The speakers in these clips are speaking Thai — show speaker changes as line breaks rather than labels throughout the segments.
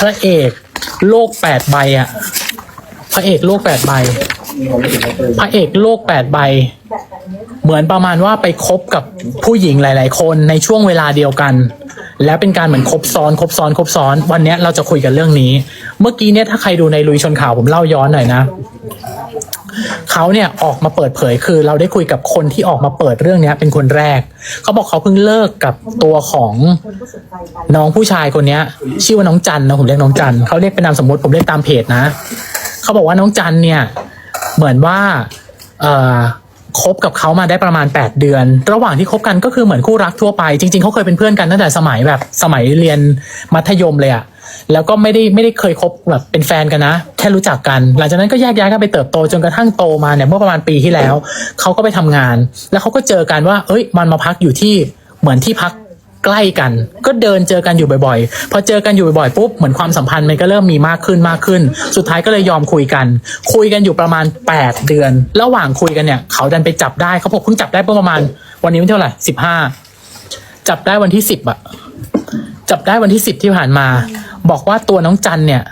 พระเอกโลกแปดใบอะพระเอกโลกแปดใบ พระเอกโลกแปดใบ เหมือนประมาณว่าไปคบกับผู้หญิงหลาย ๆ คนในช่วงเวลาเดียวกัน แล้วเป็นการเหมือนคบซ้อนคบซ้อนคบซ้อน วันนี้เราจะคุยกันเรื่องนี้ เมื่อกี้เนี่ยถ้าใครดูในลุยชนข่าวผมเล่าย้อนหน่อยนะ เขาเนี่ยออกมาเปิดเผยคือ เราได้คุยกับคนที่ออกมาเปิดเรื่องเนี้ยเป็นคนแรก เขาบอกเขาเพิ่งเลิกกับตัวของน้องผู้ชายคนเนี้ย ชื่อว่าน้องจันนะผมเรียกน้องจันเขาเรียกเป็นนามสมมติผมเรียกตามเพจนะเขาบอกว่าน้องจันเนี่ยเหมือนว่าเอ่อคบกับเขามาได้ประมาณ 8 เดือน ระหว่างที่คบกันก็คือเหมือนคู่รักทั่วไป จริง ๆเขาเคยเป็นเพื่อนกันตั้งแต่สมัยแบบสมัยเรียนมัธยมเลยอะ แล้วก็ไม่ได้ไม่ได้เคยคบแบบเป็นแฟนกันนะแค่รู้จักกัน หลังจากนั้นก็แยกย้ายกันไปเติบโตจนกระทั่งโตมาเนี่ยเมื่อประมาณปีที่แล้วเขาก็ไปทำงาน แล้วเขาก็เจอกันว่า เอ้ย มันมาพักอยู่ที่เหมือนที่พักใกล้กัน ก็เดินเจอกันอยู่บ่อยๆ พอเจอกันอยู่บ่อยๆปุ๊บเหมือนความสัมพันธ์มันก็เริ่มมีมากขึ้นมากขึ้น สุดท้ายก็เลยยอมคุยกัน คุยกันอยู่ประมาณ 8 เดือน ระหว่างคุยกันเนี่ย เขาดันไปจับได้เขาบอกเพิ่งจับได้เมื่อประมาณ วันนี้วันเท่าไหร่สิบห้าจับได้วันที่สิบอะจับได้วันที่สิบที่ผ่านมา บอกว่าตัวน้องจันเนี่ย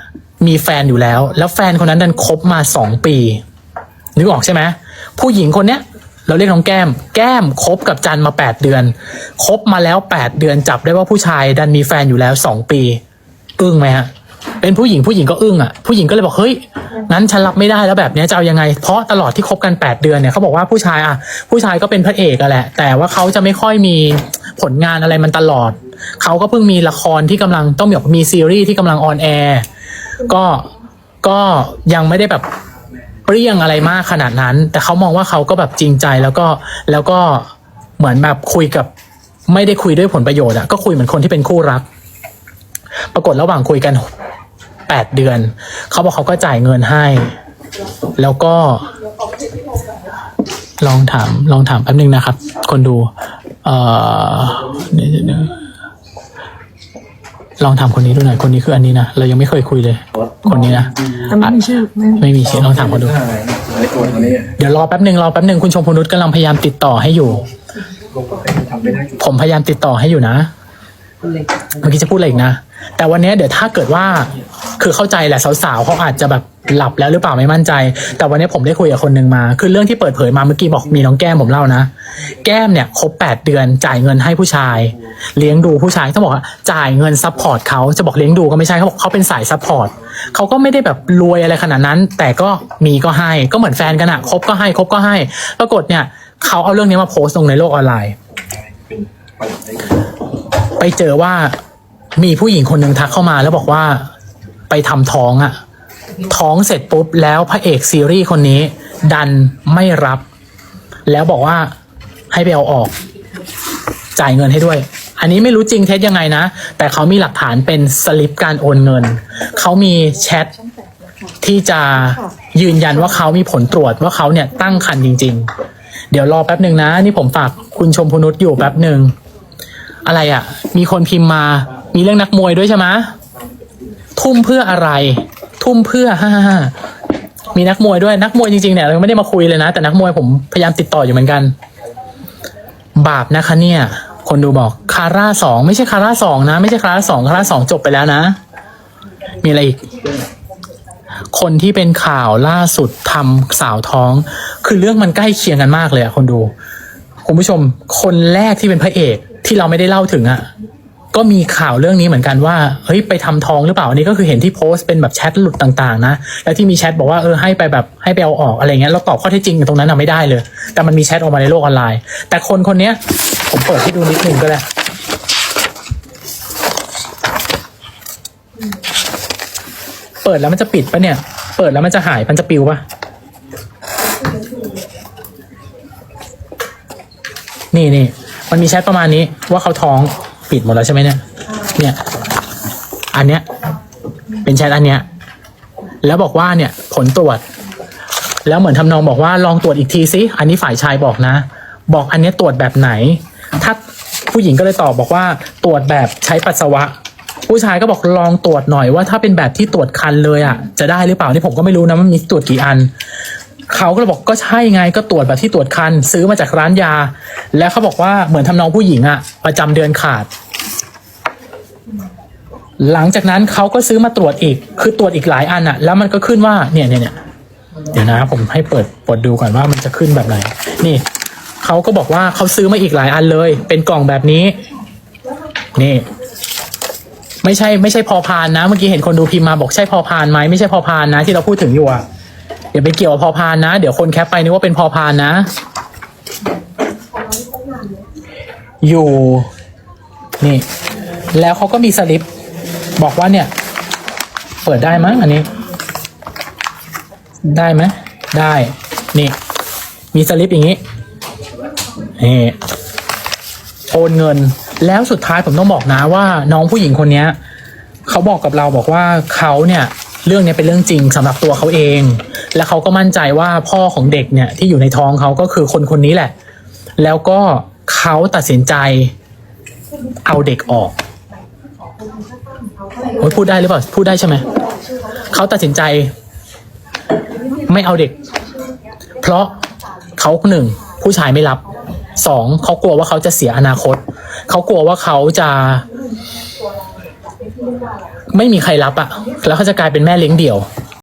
มีแฟนอยู่แล้ว แล้วแฟนคนนั้นดันคบมาสองปีนึกออกใช่ไหมผู้หญิงคนเนี้ยเราเรียกน้องแก้ม แก้มคบกับจันมาแปดเดือน คบมาแล้วแปดเดือนจับได้ว่าผู้ชายดันมีแฟนอยู่แล้วสองปี อึ้งไหมฮะ เป็นผู้หญิงผู้หญิงก็อึ้งอะ ผู้หญิงก็เลยบอกเฮ้ย งั้นฉันรับไม่ได้แล้วแบบนี้จะเอายังไง เพราะตลอดที่คบกันแปดเดือนเนี่ยเขาบอกว่าผู้ชายอะ ผู้ชายก็เป็นพระเอกอะแหละ แต่ว่าเขาจะไม่ค่อยมีผลงานอะไรมันตลอด เขาก็เพิ่งมีละครที่กำลังต้องมีซีรีส์ที่กำลังออนแอร์ก็ก็ยังไม่ได้แบบเปรี้ยงอะไรมากขนาดนั้น แต่เขามองว่าเขาก็แบบจริงใจแล้วก็แล้วก็เหมือนแบบคุยกับไม่ได้คุยด้วยผลประโยชน์อะก็คุยเหมือนคนที่เป็นคู่รัก ปรากฏระหว่างคุยกันแปดเดือน เขาบอกเขาก็จ่ายเงินให้ แล้วก็ ลองถาม ลองถามแป๊บนึงนะครับ คนดู เอ่อเดี๋ยวเดี๋ยวเดี๋ยว ลองถามคนนี้ดูหน่อยคนนี้คืออันนี้นะเรายังไม่เคยคุยเลย คนนี้นะ
แต่ไม่มีชื่อไม่
ไม่มีชื่อลองถามเขาดู
ไอ้ตัวนี้
เดี๋ยวรอแป๊บหนึ่งรอแป๊บหนึ่งคุณชมพูนุชกำลังพยายามติดต่อให้อยู่
ทำไม่ได้
ผมพยายามติดต่อให้อยู่นะ เมื่อกี้จะพูดอะไรอีกนะแต่วันนี้เดี๋ยวถ้าเกิดว่าคือเข้าใจแหละสาวๆเขาอาจจะแบบหลับแล้วหรือเปล่าไม่มั่นใจ แต่วันนี้ผมได้คุยกับคนหนึ่งมา คือเรื่องที่เปิดเผยมาเมื่อกี้บอกมีน้องแก้มผมเล่านะแก้มเนี่ยครบแปดเดือนจ่ายเงินให้ผู้ชาย เลี้ยงดูผู้ชายต้องบอกว่าจ่ายเงินซัพพอร์ตเขาจะบอกเลี้ยงดูก็ไม่ใช่เขาบอกเขาเป็นสายซัพพอร์ตเขาก็ไม่ได้แบบรวยอะไรขนาดนั้น แต่ก็มีก็ให้ก็เหมือนแฟนกันอะคบก็ให้คบก็ให้ปรากฏเนี่ยเขาเอาเรื่องนี้มาโพสต์ลงในโลกออนไลน์ ไปเจอว่ามีผู้หญิงคนหนึ่งทักเข้ามาแล้วบอกว่าไปทำท้องอะท้องเสร็จปุ๊บแล้วพระเอกซีรีส์คนนี้ ดันไม่รับ แล้วบอกว่าให้ไปเอาออก จ่ายเงินให้ด้วย อันนี้ไม่รู้จริงเท็จยังไงนะ แต่เขามีหลักฐานเป็นสลิปการโอนเงิน เขามีแชทที่จะยืนยันว่าเขามีผลตรวจว่าเขาเนี่ยตั้งครรภ์จริง ๆ เดี๋ยวรอแป๊บหนึ่งนะ นี่ผมฝากคุณชมพนุษอยู่แป๊บหนึ่ง อะไรอะ่ะ มีคนพิมพ์มา มีเรื่องนักมวยด้วยใช่ไหมทุ่มเพื่ออะไร ทุ่มเพื่อฮ่าฮ่าฮ่ามีนักมวยด้วยนักมวยจริงๆเนี่ยเราไม่ได้มาคุยเลยนะ แต่นักมวยผมพยายามติดต่ออยู่เหมือนกัน บาปนะคะเนี่ย คนดูบอกคาร่าสองไม่ใช่คาร่าสองนะ ไม่ใช่คาร่าสองคาร่าสองจบไปแล้วนะ มีอะไรอีก คนที่เป็นข่าวล่าสุดทำสาวท้อง คือเรื่องมันใกล้เคียงกันมากเลยอะคนดู คุณผู้ชม คนแรกที่เป็นพระเอก ที่เราไม่ได้เล่าถึงอะ่ะก็มีข่าวเรื่องนี้เหมือนกันว่าเฮ้ยไปทำทองหรือเปล่าอันนี้ก็คือเห็นที่โพสต์เป็นแบบแชทหลุดต่างๆนะแล้วที่มีแชทบอกว่าเออให้ไปแบบให้ไปเอาออกอะไรเงี้ยเราตอบข้อเท็จจริงตรงนั้นอะไม่ได้เลย แต่มันมีแชทออกมาในโลกออนไลน์ แต่คนคนเนี้ยผมเปิดให้ดูนิดนึงก็ได้เปิดแล้วมันจะปิดปะเนี่ย เปิดแล้วมันจะหายมันจะปิวปะนี่นี่ มันมีแชทประมาณนี้ ว่าเขาท้องปิดหมดแล้วใช่ไหมเนี่ย เนี่ย อันเนี้ย เป็นแชทอันเนี้ย แล้วบอกว่าเนี่ย ผลตรวจ แล้วเหมือนทำนองบอกว่าลองตรวจอีกทีสิอันนี้ฝ่ายชายบอกนะ บอกอันเนี้ยตรวจแบบไหน ถ้าผู้หญิงก็เลยตอบบอกว่าตรวจแบบใช้ปัสสาวะ ผู้ชายก็บอกลองตรวจหน่อยว่าถ้าเป็นแบบที่ตรวจคันเลยอะจะได้หรือเปล่านี่ผมก็ไม่รู้นะมันมีตรวจกี่อัน เขาก็เลยบอกก็ใช่ไงก็ตรวจแบบที่ตรวจคันซื้อมาจากร้านยา แล้วเขาบอกว่าเหมือนทำนองผู้หญิงอะประจำเดือนขาด หลังจากนั้นเขาก็ซื้อมาตรวจอีก คือตรวจอีกหลายอันอะแล้วมันก็ขึ้นว่าเนี่ยเนี่ยเนี่ยเดี๋ยวนะผมให้เปิดเปิดดูก่อนว่ามันจะขึ้นแบบไหน นี่เขาก็บอกว่าเขาซื้อมาอีกหลายอันเลย เป็นกล่องแบบนี้ นี่ ไม่ใช่ไม่ใช่พอพานนะ เมื่อกี้เห็นคนดูพิมพ์มาบอกใช่พอพานไหมไม่ใช่พอพานนะ ที่เราพูดถึงอยู่อะ อย่าไปเกี่ยวกับพอพานนะ เดี๋ยวคนแคปไปนึกว่าเป็นพอพานนะ อยู่นี่ แล้วเขาก็มีสลิป บอกว่าเนี่ย เปิดได้มั้งอันนี้ ได้ไหมได้ นี่ มีสลิปอย่างนี้นี่โอนเงิน แล้วสุดท้ายผมต้องบอกนะว่า น้องผู้หญิงคนเนี้ยเขาบอกกับเราบอกว่าเขาเนี่ย เรื่องนี้เป็นเรื่องจริงสำหรับตัวเขาเอง และเขาก็มั่นใจว่าพ่อของเด็กเนี่ยที่อยู่ในท้องเขาก็คือคนคนนี้แหละ แล้วก็เขาตัดสินใจเอาเด็กออกโอ้ยพูดได้หรือเปล่าพูดได้ใช่ไหมเขาตัดสินใจ ไม่เอาเด็ก เพราะเขาหนึ่งผู้ชายไม่รับสองเขากลัวว่าเขาจะเสียอนาคต เขากลัวว่าเขาจะไม่มีใครรับอะแล้วเขาจะกลายเป็นแม่เลี้ยงเดี่ยว